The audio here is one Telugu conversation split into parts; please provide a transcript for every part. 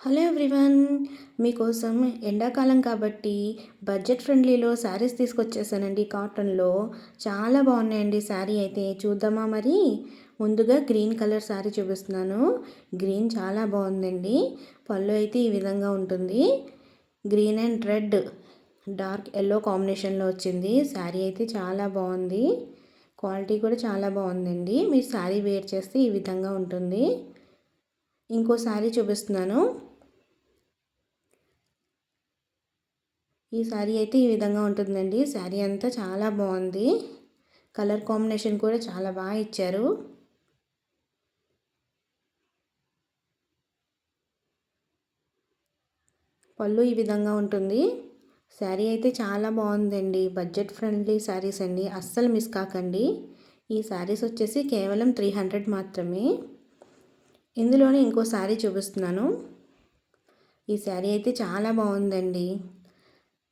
హలో ఎవ్రీవన్ మీకోసం ఎండాకాలం కాబట్టి బడ్జెట్ ఫ్రెండ్లీలో శారీస్ తీసుకొచ్చేసానండి కాటన్లో. చాలా బాగున్నాయండి శారీ అయితే. చూద్దామా మరి? ముందుగా గ్రీన్ కలర్ శారీ చూపిస్తున్నాను. గ్రీన్ చాలా బాగుందండి. పళ్ళు అయితే ఈ విధంగా ఉంటుంది. Green and red dark yellow కాంబినేషన్లో వచ్చింది. శారీ అయితే చాలా బాగుంది. క్వాలిటీ కూడా చాలా బాగుందండి. మీరు శారీ వేర్ చేస్తే ఈ విధంగా ఉంటుంది. ఇంకో శారీ చూపిస్తున్నాను. ఈ శారీ అయితే ఈ విధంగా ఉంటుందండి. శారీ అంతా చాలా బాగుంది. కలర్ కాంబినేషన్ కూడా చాలా బాగా ఇచ్చారు. పళ్ళు ఈ విధంగా ఉంటుంది. శారీ అయితే చాలా బాగుందండి. బడ్జెట్ ఫ్రెండ్లీ శారీస్ అండి. అస్సలు మిస్ కాకండి. ఈ శారీస్ వచ్చేసి కేవలం త్రీ హండ్రెడ్ మాత్రమే. ఇందులోనే ఇంకో శారీ చూపిస్తున్నాను. ఈ శారీ అయితే చాలా బాగుందండి.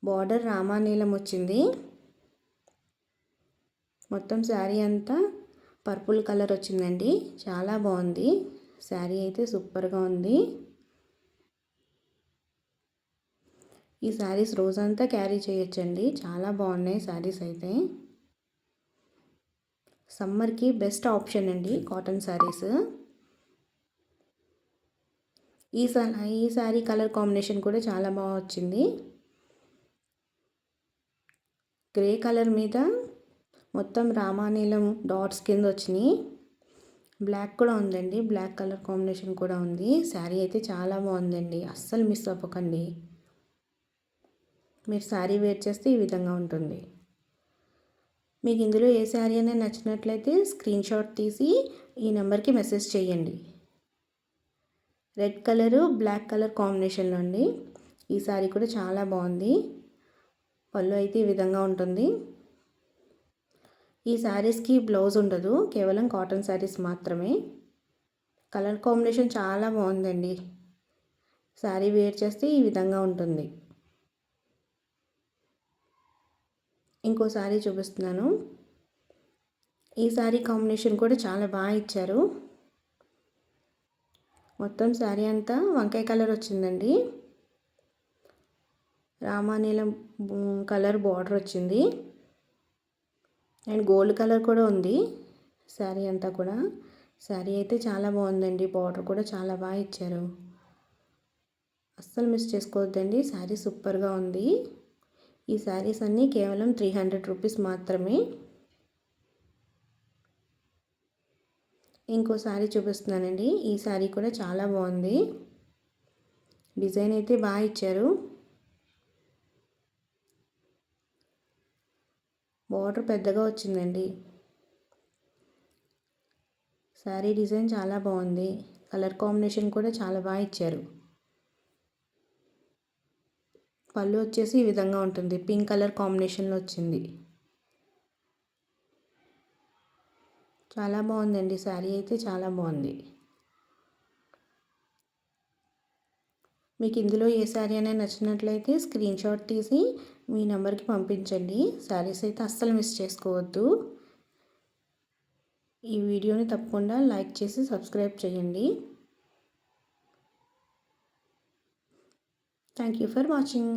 బార్డర్ రామానీలం వచ్చింది. మొత్తం శారీ అంతా పర్పుల్ కలర్ వచ్చిందండి. చాలా బాగుంది. శారీ అయితే సూపర్గా ఉంది. ఈ శారీస్ రోజంతా క్యారీ చేయొచ్చండి. చాలా బాగున్నాయి శారీస్ అయితే. సమ్మర్కి బెస్ట్ ఆప్షన్ అండి కాటన్ శారీస్. ఈ ఈ శారీ కలర్ కాంబినేషన్ కూడా చాలా బాగా వచ్చింది. గ్రే కలర్ మీద మొత్తం రామానీలం డాట్స్ కింద వచ్చినాయి. బ్లాక్ కూడా ఉందండి. బ్లాక్ కలర్ కాంబినేషన్ కూడా ఉంది. శారీ అయితే చాలా బాగుందండి. అస్సలు మిస్ అవ్వకండి. మీరు శారీ వేర్ చేస్తే ఈ విధంగా ఉంటుంది. మీకు ఇందులో ఏ శారీ అనేది నచ్చినట్లయితే స్క్రీన్ షాట్ తీసి ఈ నెంబర్కి మెసేజ్ చేయండి. రెడ్ కలరు బ్లాక్ కలర్ కాంబినేషన్లో అండి. ఈ శారీ కూడా చాలా బాగుంది. పళ్ళు అయితే ఈ విధంగా ఉంటుంది. ఈ శారీస్కి బ్లౌజ్ ఉండదు. కేవలం కాటన్ శారీస్ మాత్రమే. కలర్ కాంబినేషన్ చాలా బాగుందండి. శారీ వేర్ చేస్తే ఈ విధంగా ఉంటుంది. ఇంకో శారీ చూపిస్తున్నాను. ఈ శారీ కాంబినేషన్ కూడా చాలా బాగా ఇచ్చారు. మొత్తం శారీ అంతా వంకాయ కలర్ వచ్చిందండి. రామానీలం కలర్ బార్డర్ వచ్చింది. అండ్ గోల్డ్ కలర్ కూడా ఉంది. శారీ అంతా కూడా. శారీ అయితే చాలా బాగుందండి. బార్డర్ కూడా చాలా బాగా ఇచ్చారు. అస్సలు మిస్ చేసుకోవద్దండి. శారీ సూపర్గా ఉంది. ఈ శారీస్ అన్నీ కేవలం త్రీ హండ్రెడ్ రూపీస్ మాత్రమే. ఇంకో శారీ చూపిస్తున్నానండి. ఈ శారీ కూడా చాలా బాగుంది. డిజైన్ అయితే బాగా ఇచ్చారు. బార్డర్ పెద్దగా వచ్చిందండి. శారీ డిజైన్ చాలా బాగుంది. కలర్ కాంబినేషన్ కూడా చాలా బాగా ఇచ్చారు. పళ్ళు వచ్చేసి ఈ విధంగా ఉంటుంది. పింక్ కలర్ కాంబినేషన్లో వచ్చింది. చాలా బాగుందండి. శారీ అయితే చాలా బాగుంది. మీకు ఇందులో ఏ శారీ అనేది నచ్చినట్లయితే స్క్రీన్ షాట్ తీసి మీ నెంబర్కి పంపించండి. శారీస్ అయితే అస్సలు మిస్ చేసుకోవద్దు. ఈ వీడియోని తప్పకుండా లైక్ చేసి సబ్స్క్రైబ్ చేయండి. Thank you for watching.